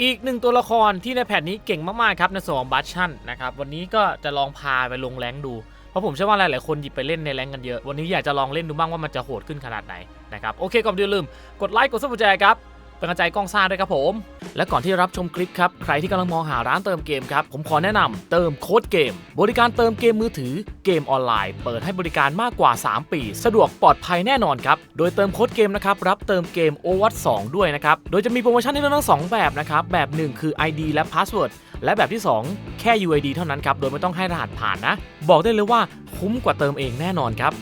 อีกหนึ่งตัวละครที่ในแพทนี้เก่งมากๆครับในส่วนของบัชชั่นนะครับวันนี้ก็จะลองพาไปลงแรงดู เพราะผมเชื่อว่าหลายๆคนหยิบไปเล่นในแรงกันเยอะ วันนี้อยากจะลองเล่นดูบ้างว่ามันจะโหดขึ้นขนาดไหนนะครับโอเคก่อนอย่าลืมกดไลค์กดซับสไครต์ครับ เป็นกำลังใจกล้องซ่าด้วยครับผม และก่อนที่รับชมคลิปครับ ใครที่กำลังมองหาร้านเติมเกมครับ ผมขอแนะนำเติมโค้ดเกม บริการเติมเกมมือถือเกมออนไลน์ เปิดให้บริการมากกว่า 3 ปี สะดวกปลอดภัยแน่นอนครับ โดยเติมโค้ดเกมนะครับรับเติมเกม o w a t 2ด้วยนะครับ โดยจะมีโปรโมชั่นให้เลือกทั้งสองแบบนะครับแบบ 1 คือ ID และ Password และแบบที่ 2 แค่ UID เท่านั้นครับโดยไม่ต้องให้รหัสผ่านนะ บอกได้เลยว่าคุ้มกว่าเติมเองแน่นอนครับ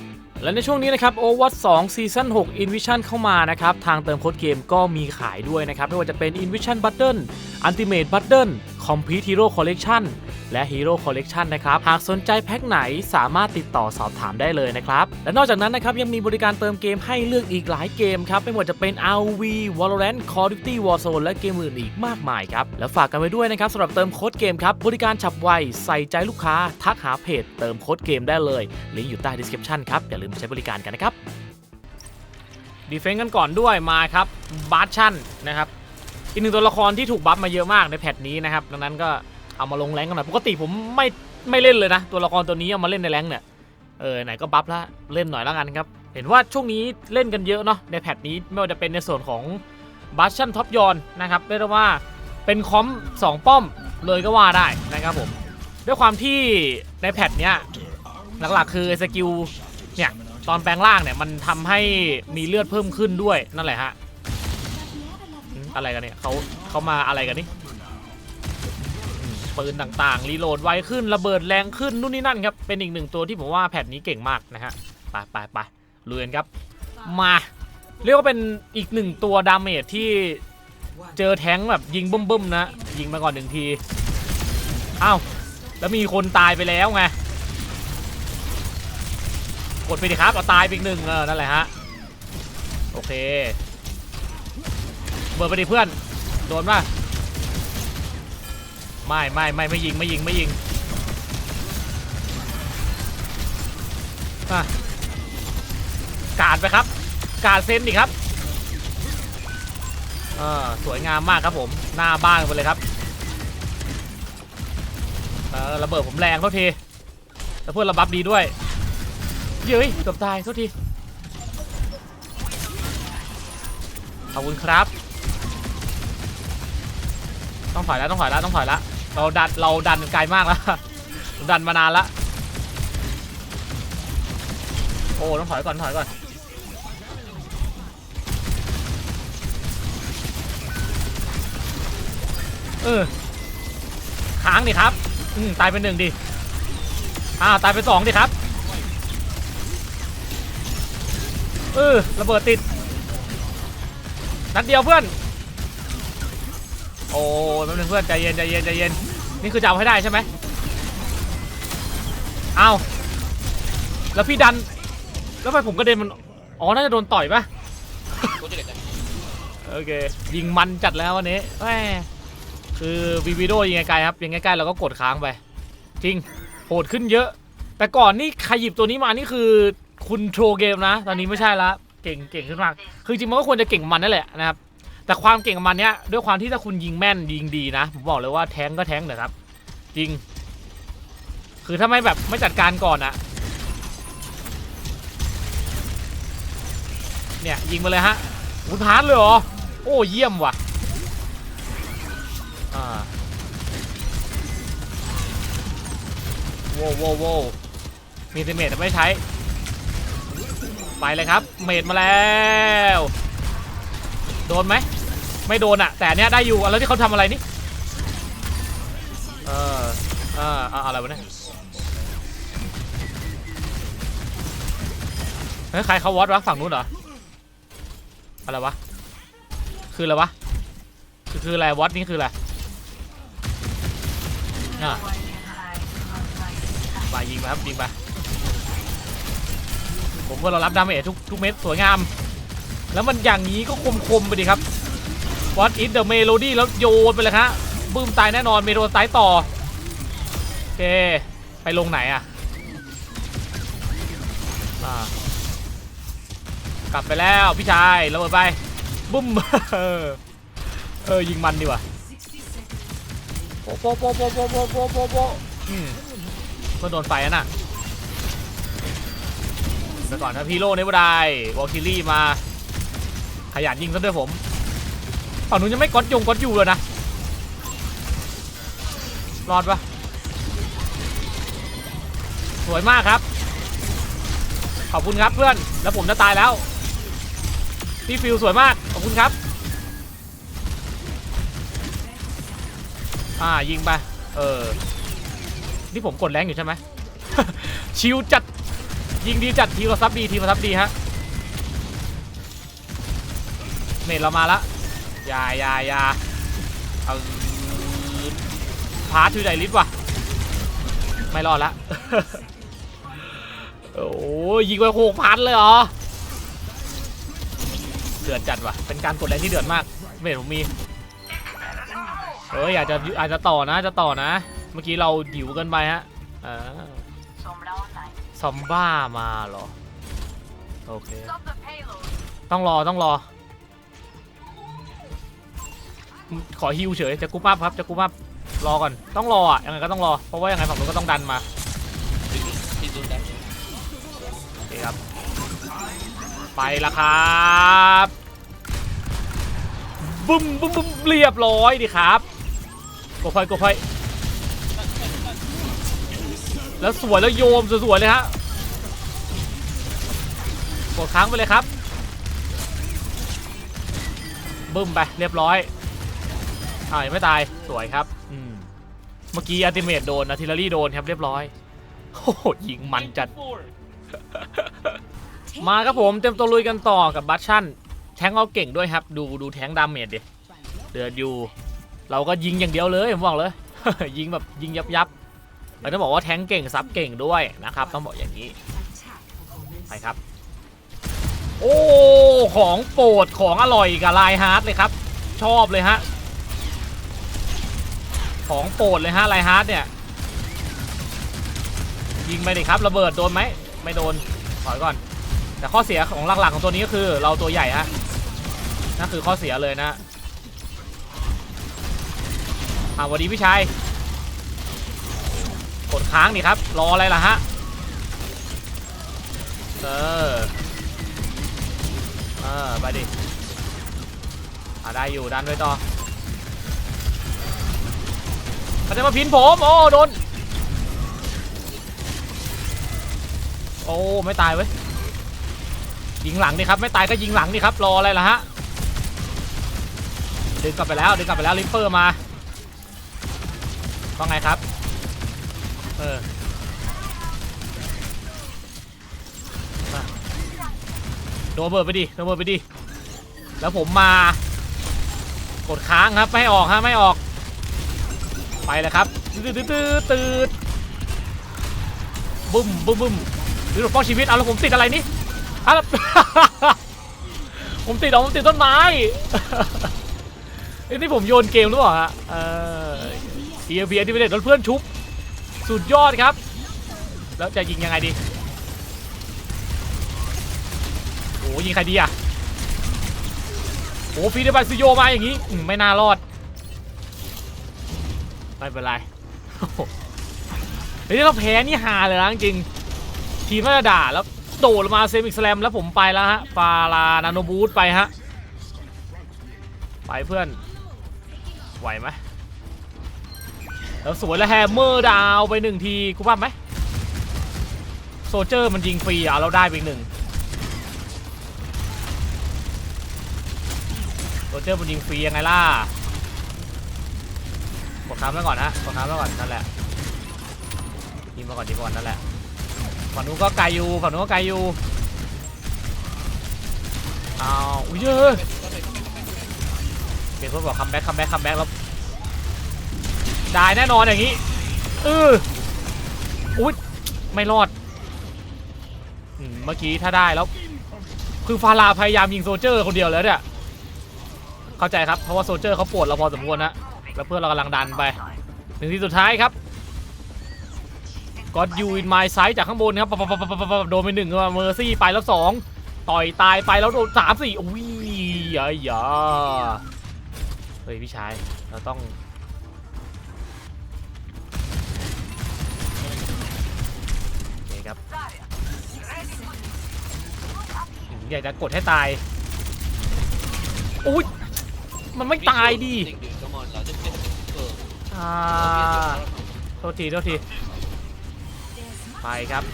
และในช่วงนี้นะครับ Overwatch 2 Season 6 Invision เข้ามานะครับ ทางเติมโค้ดเกมก็มีขายด้วยนะครับ ไม่ว่าจะเป็น Invision Button Ultimate Button Complete Hero Collection และ Hero Collection นะครับ หากสนใจแพ็คไหนสามารถติดต่อสอบถามได้เลยนะครับ และนอกจากนั้นนะครับยังมีบริการเติมเกมให้เลือกอีกหลายเกมครับ ไม่ว่าจะเป็น RV Valorant Call of Duty Warzone และเกมอื่นอีกมากมายครับ แล้วฝากกันไว้ด้วยนะครับสำหรับเติมโค้ดเกมครับบริการฉับไวใส่ใจลูกค้าทักหาเพจเติมโค้ดเกมได้เลยลิงก์อยู่ใต้ description ครับอย่าลืมใช้บริการกันนะครับดีเฟนต์กันก่อนด้วยมาครับบาร์ชันนะครับอีกหนึ่งตัวละครที่ถูกบัฟมาเยอะมากในแพทนี้นะครับดังนั้นก็ เอามาลงแรงกันหน่อยปกติผมไม่ไม่เล่นเลยนะ ตัวละครตัวนี้เอามาเล่นในแรงเนี่ยเออไหนก็บัฟล้วเล่นหน่อยแล้วกันครับ เห็นว่าช่วงนี้เล่นกันเยอะเนาะในแพทนี้ไม่ว่าจะเป็นในส่วนของบาร์ชันท็อปยอนนะครับเรียกว่าเป็นคอมสองป้อมเลยก็ว่าได้นะครับผม ด้วยความที่ในแพทเนี้ยหลักๆคือสกิลเนี่ยตอนแปลงร่างเนี่ยมันทำให้มีเลือดเพิ่มขึ้นด้วยนั่นแหละฮะอะไรกันเนี่ยเขาเขามาอะไรกันนี่ ปืนต่างๆ รีโหลดไวขึ้นระเบิดแรงขึ้นนู่นนี่นั่นครับ เป็นอีกหนึ่งตัวที่ผมว่าแพทนี้เก่งมากนะฮะ ไปไปไปลุยกันครับ มา เรียกว่าเป็นอีกหนึ่งตัวดาเมจที่เจอแท้งแบบยิงบึ้มๆนะ ยิงมาก่อนหนึ่งที อ้าว แล้วมีคนตายไปแล้วไง กดไปดิครับเอาตายไปอีกหนึ่งเออนั่นแหละฮะ โอเค เบิร์ดไปดิเพื่อน โดนป่ะ ไม่ไม่ไม่ไม่ยิงไม่ยิงไม่ยิงอะการดไปครับ การดเซนดิครับเออสวยงามมากครับผม หน้าบ้านไปเลยครับเออระเบิดผมแรงเท่าทีแล้วเพื่อนระบับดีด้วยเย้ยเกือบตายโทษทีขอบคุณครับ ต้องถอยแล้วต้องถอยแล้วต้องถอยแล้ว เราดันเราดันไกลมากแล้วดันมานานล้วโอ้ต้องถอยก่อนถอยก่อนเออค้างดิครับอืมตายเป็นหนึ่งดิอ้าวตายเป็นสองดิครับเออระเบิดติดนัดเดียวเพื่อน โอ้ยแป๊บนึงเพื่อนใจเย็นใจเย็นใจเย็นนี่คือจะเอาให้ได้ใช่ไหมเอาแล้วพี่ดัน แล้วไมผมกระเด็นมัน อ๋อ น่าจะโดนต่อยปะโอเค ยิงมันจัดแล้ววันนี้แหมคือวีวีโดยิงไกลๆครับ ยิงใกล้ๆเราก็กดค้างไป จริง โหดขึ้นเยอะ แต่ก่อนนี่ใครหยิบตัวนี้มานี่คือคุณโทรเกมนะ ตอนนี้ไม่ใช่ละ เก่งเก่งขึ้นมาก คือจริงมันก็ควรจะเก่งมันนั่นแหละนะครับ แต่ความเก่งของมันเนี้ยด้วยความที่ถ้าคุณยิงแม่นยิงดีนะผมบอกเลยว่าแทงก็แทงนะครับจริง คือถ้าไม่แบบไม่จัดการก่อนอะเนี่ยยิงมาเลยฮะอุยพาร์ทเลยเหรอโอ้เยี่ยมว่ะอ่าโว้วโว้วโว้มีเทเมทไม่ใช้ ไปเลยครับ เมดมาแล้ว โดนไหม ไม่โดนอะแต่อันเนี้ยได้อยู่อะแล้วที่เขาทำอะไรนี่เออเออเอาอะไรวะเนี่ยเฮ้ยใครเขาวอตวะฝั่งนู้นเหรออะไรวะคืออะไรวะคือคืออะไรวอตนี่คืออะไรอะไปยิงไปครับยิงไปผมว่าเรารับดาเมจทุกทุกเม็ดสวยงาม แล้วมันอย่างนี้ก็คมๆไปดิครับ What is the melody แล้วโยนไปเลยฮะบึ้มตายแน่นอนเมโทรตายต่อโอเคไปลงไหนอะอ่ากลับไปแล้วพี่ชายระเบิดไปบุ้มเออยิงมันดีว่ะโปะโปะโปะโปโปะโปโปะโปโปะอืมเพื่อนโดนไฟอะน่ะไปก่อนนะพีโร่เนวดายวอลคิลี่มา ขยันยิงซะด้วยผม ฝั่งนู้นยังไม่กดยงกดอยู่เลยนะ รอดปะสวยมากครับ ขอบคุณครับเพื่อน แล้วผมจะตายแล้ว พี่ฟิวสวยมาก ขอบคุณครับ อ่ายิงไป เออ นี่ผมกดแรงอยู่ใช่ไหม ชิวจัด ยิงดีจัดทีมเราซับดีทีมเราซับดีฮะเมดเรามาละ ยายายาเอาพาร์ททูไดลิฟว่ะ ไม่รอดละ โอ้ยยิงไปหกพันเลยเหรอ เดือดจัดว่ะ เป็นการกดแรงที่เดือดมากเมดผมมีเอ้ยอาจจะอาจจะต่อนะจะต่อนะ เมื่อกี้เราหิวกินไปฮะอ่าซอมบ้ามาเหรอ โอเค ต้องรอต้องรอ ขอฮิวเฉยจะกรุ๊ปอัพครับจะกรุ๊ปอัพรอก่อนต้องรออะยังไงก็ต้องรอเพราะว่ายังไงฝั่งนู้นก็ต้องดันมาพี่ดูได้โอเคครับ ไปละครับบึ้มบึ้มบึ้มเรียบร้อยดีครับกดไฟกดไฟแล้วสวยแล้วโยมสวยๆเลยฮะกดค้างไปเลยครับบึ้มไปเรียบร้อย อ่ายังไม่ตาย สวยครับ อืม เมื่อกี้อัลติเมทโดน อาร์ติลเลอรี่โดนครับเรียบร้อย โอ้โหยิงมันจัด มาครับผมเต็มตัวลุยกันต่อกับบัชชั่นแทงเอาเก่งด้วยครับ ดูดูแทงดาเมจดิเดือดอยู่ เราก็ยิงอย่างเดียวเลยผมบอกเลย ยิงแบบยิงยับยับเราต้องบอกว่าแทงเก่งซับเก่งด้วยนะครับ ต้องบอกอย่างนี้ไปครับ โอ้ ของโปรดของอร่อยกับลายฮาร์ดเลยครับ ชอบเลยฮะ ของโปรดเลยฮะลายฮาร์ดเนี่ย ยิงไปดิครับระเบิดโดนไหมไม่โดนถอยก่อน แต่ข้อเสียของหลักๆของตัวนี้ก็คือเราตัวใหญ่ฮะนั่นคือข้อเสียเลยนะอ่าวันนี้พี่ชายกดค้างดิครับ รออะไรล่ะฮะเออเออไปดิอ่าได้อยู่ดันไว้ต่อ มันจะมาพินผมโอ้โดนโอ้ไม่ตายเว้ยยิงหลังนี่ครับไม่ตายก็ยิงหลังนี่ครับรออะไรล่ะฮะดึงกลับไปแล้วดึงกลับไปแล้วลิปเปอร์มาว่าไงครับเออมาโดนเบิร์ไปดิโดนเบิร์ไปดิแล้วผมมากดค้างครับไม่ออกฮะไม่ออก ไปเลยครับตืดตืดตืดบึ้มบึ้มบึ้มหรือป้องชีวิตเอาแล้วผมติดอะไรนี่อะผมติดเหรอผมติดต้นไม้เอ้ยนี่ผมโยนเกมหรือเปล่าฮะเออเพียเพียที่ไม่ได้โดนเพื่อนชุบสุดยอดครับ แล้วจะยิงยังไงดีโอ้ยิงใครดีอะโอ้ฟีเดบัตซิโยมาอย่างงี้ไม่น่ารอด ไม่เป็นไรโอ้โหเฮ้ยเราแพ้นี่ฮาเลยนะจริง ทีมน่าจะด่าแล้วโดดมาเซมิกสแลมแล้วผมไปแล้วฮะฟาลานาโนบูทไปฮะ ไปเพื่อน ไหวไหมแล้วสวยแล้วแฮมเมอร์ดาวไปหนึ่งทีกูว่าไหมโซเจอร์มันยิงฟรีอะเราได้ไปอีกหนึ่งโซเจอร์มันยิงฟรียังไงล่ะ กดค้ำไว้ก่อนฮะกดค้ำไว้ก่อนนั่นแหละยิงมาก่อนยิงมาก่อนนั่นแหละฝั่งนู้นก็ไกลอยู่ฝั่งนู้นก็ไกลอยู่อ้าวอุ้ยเยอะเปลี่ยนคนบอกคัมแบ็กคัมแบ็กคัมแบ็กแล้วได้แน่นอนอย่างนี้เอออุ้ยไม่รอดเมื่อกี้ถ้าได้แล้ว คือฟาราพยายามยิงโซเจอร์คนเดียวแล้วเนี่ยเข้าใจครับเพราะว่าโซเจอร์เขาปวดเราพอสมควรนะ แล้วเพื่อนเรากำลังดันไปหนึ่งที่สุดท้ายครับก็อดยูอินไมซ์ไซด์จากข้างบนครับโดนไปหนึ่งเมอร์ซี่ไปแล้วสองต่อยตายไปแล้วโดนสามสี่อุ้ยอย่าอย่าเฮ้ยพี่ชายเราต้องโอเคครับอยากจะกดให้ตายอุ้ยมันไม่ตายดี Dude, come on, lah. Just get uh, อ่าโทษทีโทษทีไปครับ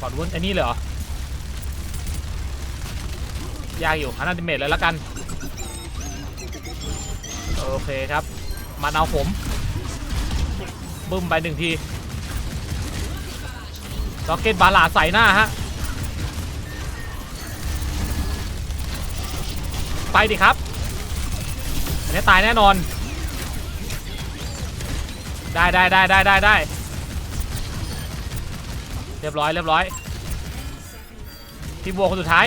ก่อนวุ้นไอ้นี่เลยเหรอยากอยู่ฮันนันติเมตเลยล้วกัน โอเคครับ มาเอาผม บึ้มไปหนึ่งทีล็อกเก็ตบาลาใส่หน้าฮะ ไปดิครับ อันนี้ตายแน่นอน ได้ได้ได้ได้ได้ได้เรียบร้อยเรียบร้อย พี่บัวคนสุดท้าย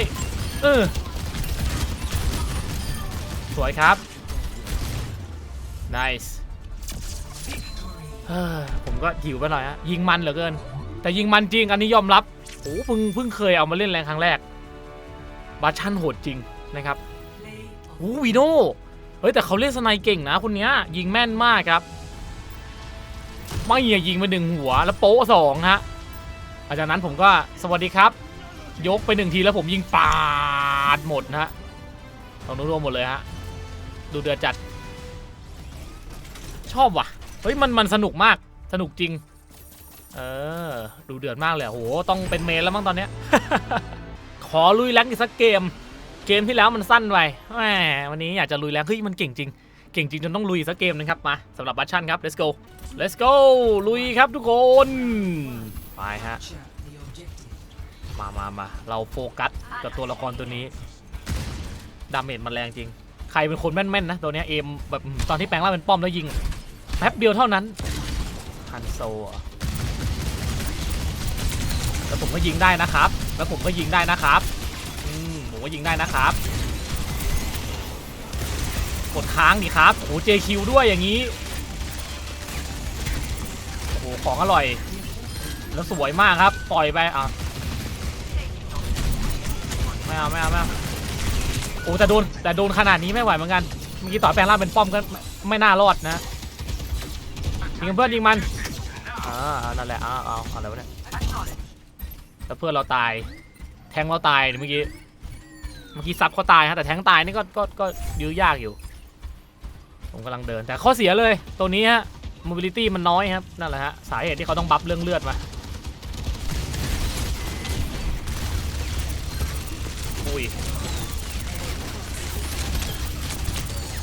เออ สวยครับ nice ผมก็หิวไปหน่อยฮะ ยิงมันเหลือเกิน แต่ยิงมันจริง อันนี้ยอมรับ โอ้เพิ่งเพิ่งเคยเอามาเล่นแรงครั้งแรก บาชั่นโหดจริงนะครับ อ้วีโน่เฮ้ยแต่เขาเล่นสไนเก่งนะคนเนี้ยยิงแม่นมากครับ ไม่อย่ายิงไปหนึ่งหัวแล้วโป๊ะสองฮะหลังจากนั้นผมก็สวัสดีครับ ยกไปหนึ่งทีแล้วผมยิงปาดหมดนะฮะตรงนู้นรวมหมดเลยฮะดูเดือดจัด ชอบว่ะเฮ้ยมันมันสนุกมากสนุกจริง เออ ดูเดือดมากเลยโหต้องเป็นเมนแล้วมั้งตอนเนี้ย ขอลุยแรงอีกสักเกม เกมที่แล้วมันสั้นไปแหมวันนี้อยากจะลุยแรงค์เฮ้ยมันเก่งจริง เก่งจริงจนต้องลุยสักเกมหนึงครับมาสำหรับบัชชั่นครับ let's go let's go ลุยครับทุกคน ไปฮะ มามามาเราโฟกัสกับตัวละครตัวนี้ ดาเมจมันแรงจริง ใครเป็นคนแม่นๆนะ ตัวเนี้ยเอมแบบตอนที่แปลงร่างเป็นป้อมแล้วยิง แป๊บเดียวเท่านั้นฮันโซเหรอแล้วผมก็ยิงได้นะครับ แล้วผมก็ยิงได้นะครับ อืมผมก็ยิงได้นะครับ กดค้างดิครับโอ้โห JQ ด้วยอย่างนี้โอ้โหของอร่อย แล้วสวยมากครับปล่อยไปอะไม่เอาไม่เอาไม่เอาโอ้แต่โดนแต่โดนขนาดนี้ไม่ไหวเหมือนกันเมื่อกี้ต่อยแปลงร่างเป็นป้อมก็ไม่ไม่น่ารอดนะยิงเพื่อนยิงมันอ่านั่นแหละอ้าวเอาอะไรวะเนี่ยแล้วเพื่อนเราตาย แทงเราตายเมื่อกี้ เมื่อกี้ซับเขาตายฮะแต่แทงตายนี่ก็ก็ก็ยื้อยากอยู่ ผมกำลังเดินแต่ข้อเสียเลย ตัวนี้ฮะ mobility มันน้อยครับนั่นแหละฮะสาเหตุที่เขาต้องบัฟเรื่องเลือดมาอุ้ย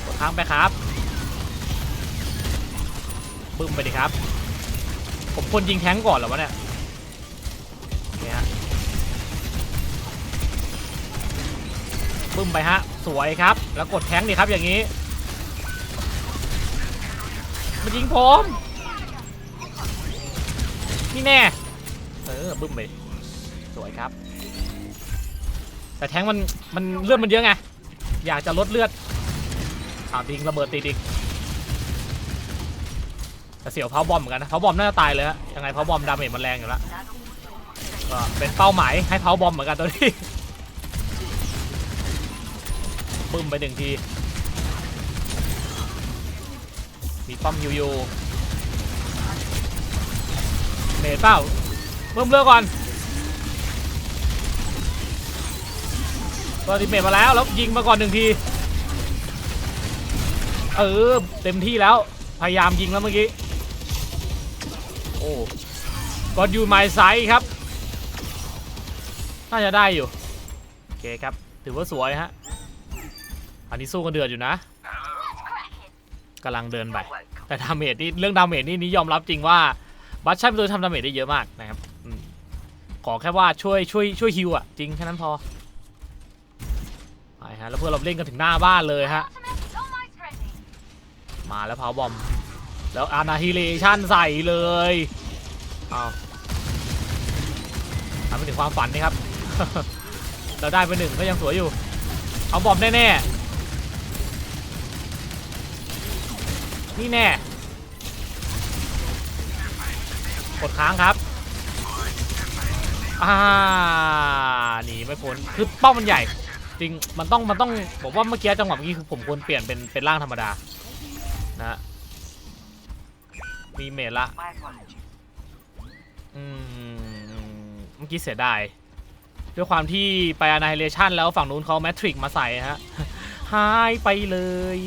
กดค้างไปครับบึ้มไปดิครับ ผมควรยิงแท้งก่อนเหรอวะเนี่ยเนี่ย บึ้มไปฮะ สวยครับ แล้วกดแท้งดิครับอย่างนี้มันยิงผมนี่แน่ เออบึ้มไปสวยครับ แต่แท้งมันมันเลือดมันเยอะไง อยากจะลดเลือดอ้าวทิ้งระเบิดติดอีกแต่เสียวเพาบอมเหมือนกันนะเพาบอมน่าจะตายเลยฮะยังไงเพาบอมดาเมจมันแรงอยู่แล้วก็เป็นเป้าหมายให้เพาบอมเหมือนกันตัวนี้ ปึ้มไปหนึ่งที มีป้อมยูยูเมจเป้าเพิ่มเลือกก่อนตัวทีเมจมาแล้ว แล้วยิงมาก่อนหนึ่งที เออ เต็มที่แล้ว พยายามยิงแล้วเมื่อกี้ โอ้ก็อยู่ไมไซครับ น่าจะได้อยู่ โอเคครับ ถือว่าสวยฮะ อันนี้สู้กันเดือดอยู่นะกำลังเดินไป แต่ดาเมจนี่เรื่องดาเมจนี่นี่ยอมรับจริงว่าบัตชันเป็นตัวที่ทำดาเมจได้เยอะมากนะครับอืมขอแค่ว่าช่วยช่วยช่วยฮิวอะจริงแค่นั้นพอไปฮะแล้วเพื่อนเราเล่นกันถึงหน้าบ้านเลยฮะ Almost ready. มาแล้วพาวบอม แล้วอานาฮิเลชันใส่เลยเอาทำไปถึงความฝันนี่ครับ เราได้ไปหนึ่งก็ยังสวยอยู่ เอาบอมแน่ๆ นี่แน่ กดค้างครับ อ่า หนีไม่พ้น คือเป้ามันใหญ่ จริง มันต้อง มันต้องผมว่าเมื่อกี้จังหวะเมื่อกี้คือผมควรเปลี่ยนเป็น เป็นร่างธรรมดา นะ มีเมจละ อืม เมื่อกี้เสียดายด้วยความที่ไป Annihilation แล้วฝั่งนู้นเขาแมทริกมาใส่ฮะ หายไปเลย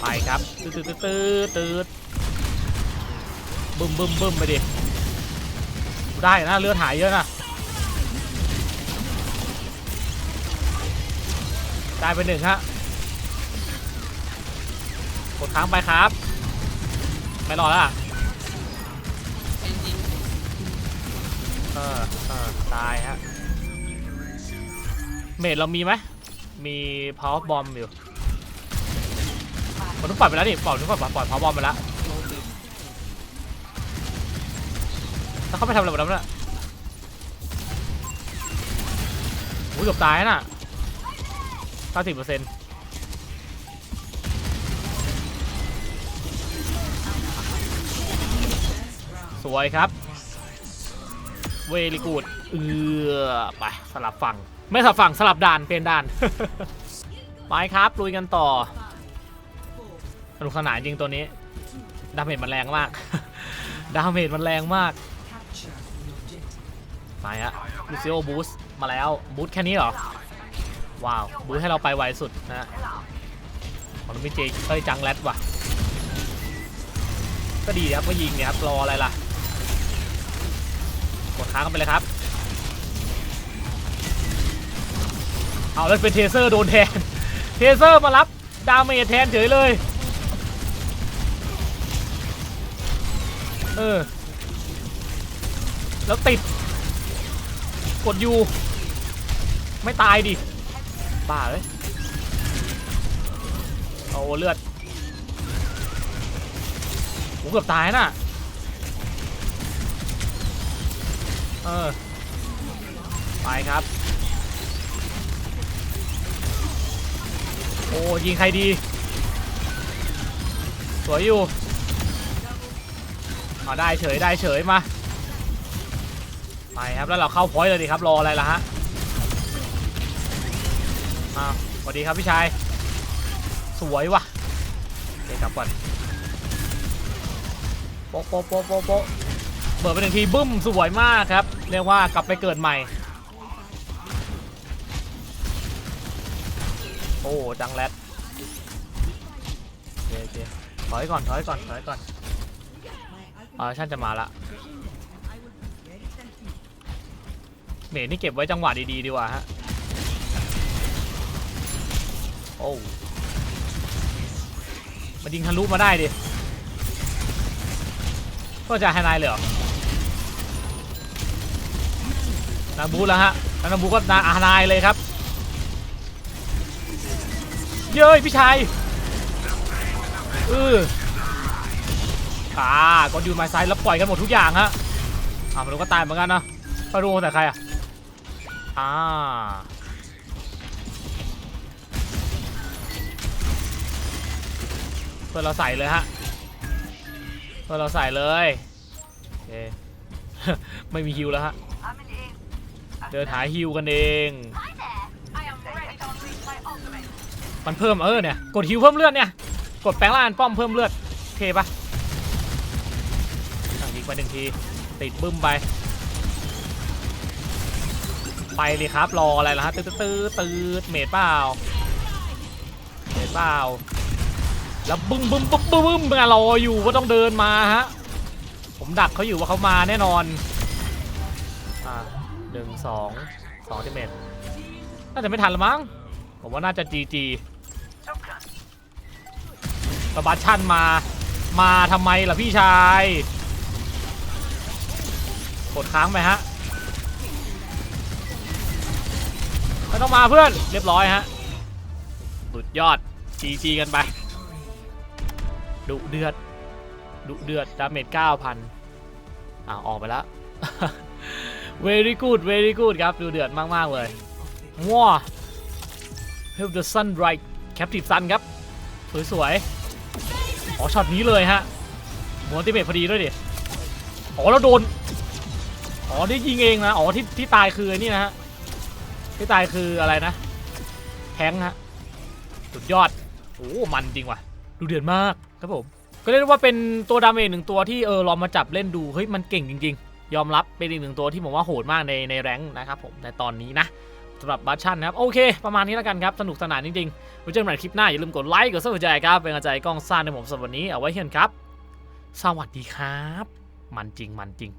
ไปครับตืดตืดตืดตืดตืดบึมบึมบึมไปดิได้นะเลือดหายเยอะนะได้ไปหนึ่งฮะกดค้างไปครับ ไม่รอแล้วอะเออเออตายฮะเมดเรามีไหมมีพาวบอมอยู่ ผมต้องปล่อยไปแล้วนี่ปล่อยต้องปล่อยปล่อยพาวบอมไปแล้วแล้วเขาไปทำอะไรแบบนั้นน่ะโอ้ยเกือบตายน่ะ90เปอร์เซ็นต์สวยครับ เวลิกูด เอือไป สลับฝั่ง ไม่สลับฝั่ง สลับด่าน เปลี่ยนด่าน ไปครับ ลุยกันต่อ สนุกสนานจริงตัวนี้ ดาเมจมันแรงมาก ดาเมจมันแรงมากไปฮะลูซิโอบูสมาแล้วบูสแค่นี้เหรอ ว้าว บูสให้เราไปไวสุดนะฮะมันไม่เจเอ้ยจังแรดว่ะ ก็ดีครับก็ยิงเนี่ยครับรออะไรล่ะ กดค้างกันไปเลยครับ เอาแล้วเป็นเทเซอร์โดนแทน เทเซอร์มารับดาเมจแทนเฉยเลย เออ แล้วติด กดยูไม่ตายดิ บ้าเลย เอาเลือดโหเกือบตายน่ะ เออ ไปครับ โอ้ยิงใครดี สวยอยู่ เอาได้เฉยได้เฉยมาไปครับแล้วเราเข้าพอยต์เลยดีครับรออะไรล่ะฮะอ้าสวัสดีครับพี่ชายสวยว่ะโอเคกลับก่อนโป๊ะโป๊ะโป๊ะโป๊ะโป๊ะเบิดไปหนึ่งทีบึ้มสวยมากครับ เรียกว่ากลับไปเกิดใหม่ โอ้จังแรดโอเคโอเคถอยก่อนถอยก่อนถอยก่อน อาช่านจะมาละเมนี่เก็บไว้จังหวะดีๆดีกว่าฮะ โอ้มันยิงทะลุมาได้ดิ ก็จะไฮไลท์เลยเหรอนาบูแล้วฮะแล้วนาบูก็นาอาไนายเลยครับ เย้ยพี่ชายเออ อ่ากดยูนไม้ไซด์แล้วปล่อยกันหมดทุกอย่างฮะอ่ามันก็ตายเหมือนกันนะไปดูแต่ใครอะอ่าเพื่อเราใส่เลยฮะเพื่อเราใส่เลยโอเคไม่มีฮิวแล้วฮะเดินหาฮิวกันเองมันเพิ่มเออเนี่ยกดฮิวเพิ่มเลือดเนี่ยกดแปลงร่างป้อมเพิ่มเลือดโอเคปะ่ะ ไปหนึ่งที ติดบึ้มไป ไปเลยครับ รออะไรล่ะฮะตืดตืดตืดเมดเปล่าเมดเปล่าแล้วบึ้มบึ้มบึ้มบึ้มรออยู่ว่าต้องเดินมาฮะผมดักเขาอยู่ว่าเขามาแน่นอนอ่าหนึ่งสองสองทีเมดน่าจะไม่ทันละมั้งผมว่าน่าจะจีจีกระบาชั่นมา มาทำไมล่ะพี่ชาย ดค้างไปฮะไม่ต้องมาเพื่อนเรียบร้อยฮะสุดยอดจีจีกันไปดุเดือดดุเดือดดาเมจ9,000อ่าออกไปแล้ว very good very good ครับดูเดือดมาก ๆ เลยว้า Help the sun right Captive Sun ครับ สวย ๆ อ๋อ ช็อตนี้เลยฮะมัวติเมทพอดีด้วยดิ อ๋อ แล้วโดน อ๋อได้ยิงเองนะ อ๋อที่ที่ตายคือนี่นะฮะ ที่ตายคืออะไรนะ แทงฮะ สุดยอด โอ้มันจริงว่ะ ดูเดือดมากครับผม ก็เรียกว่าเป็นตัวดาเมจหนึ่งตัวที่เออลองมาจับเล่นดู เฮ้ยมันเก่งจริง ๆ ยอมรับเป็นอีกหนึ่งตัวที่ผมว่าโหดมากในในแรงนะครับผมในตอนนี้นะสำหรับบัชชันนะครับ โอเค ประมาณนี้แล้วกันครับ สนุกสนานจริงๆไว้เจอกันใหม่คลิปหน้า อย่าลืมกดไลค์กดซับสไครต์ครับ เป็นกำลังใจกล้องซ่านในผมสำหรับวันนี้เอาไว้เห็นครับ สวัสดีครับ มันจริงมันจริง